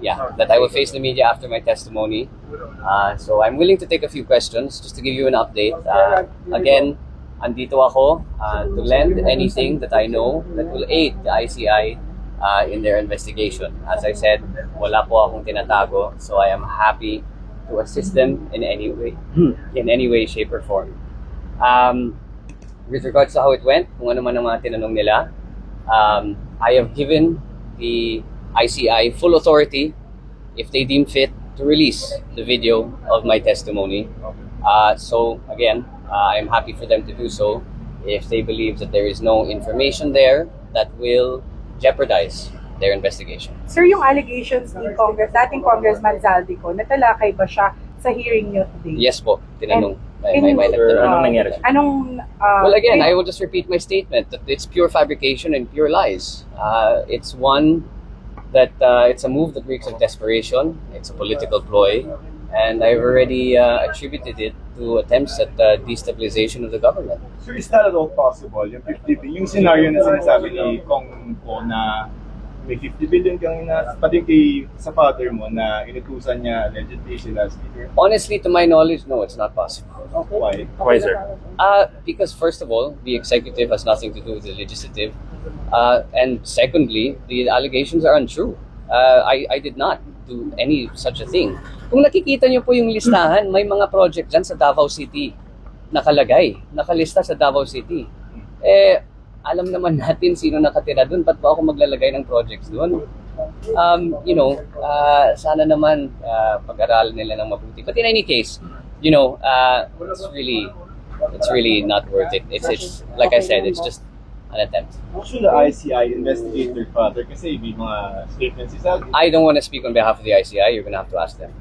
yeah, that I will face the media after my testimony. Uh, so I'm willing to take a few questions just to give you an update. Uh, again, andito ako uh, to lend anything that I know that will aid the ICI uh, in their investigation. As I said, wala po akong tinatago, so I am happy to assist them in any way, in any way, shape, or form. Um, with regards to how it went, kung ano man ang mga tinanong nila, um, I have given the ICI full authority if they deem fit to release the video of my testimony. Uh, so again, uh, I'm happy for them to do so if they believe that there is no information there that will jeopardize their investigation. Sir, yung allegations ni Congress, dating Congressman Zaldico, natalakay ba siya sa hearing niyo today? Yes po, tinanong. May, And- may, may Sir, nagtanong. anong nangyari? Anong... uh, Well, again, I will just repeat my statement that it's pure fabrication and pure lies. Uh, it's one that uh, it's a move that reeks of desperation. It's a political ploy, and I've already uh, attributed it to attempts at uh, destabilization of the government. Sir, is that at all possible? Yung 50 yung scenario na sinasabi ni Kong ko na may 50 billion kang ina, pati kay sa father mo na inutusan niya allegedly sila speaker. Honestly, to my knowledge, no, it's not possible. Why? Why, sir? Uh, because first of all, the executive has nothing to do with the legislative, uh, and secondly, the allegations are untrue. Uh, I, I did not do any such a thing. Kung nakikita niyo po yung listahan, may mga project dyan sa Davao City nakalagay, nakalista sa Davao City. Eh, alam naman natin sino nakatira doon, ba't ba ako maglalagay ng projects doon? Um, you know, uh, sana naman uh, pag-aralan nila ng mabuti. But in any case, you know, uh, it's really, it's really not worth it. It's, it's like I said, it's just an attempt. Should the ICI investigate their father kasi may mga statements si Saldi. I don't want to speak on behalf of the ICI. You're gonna have to ask them.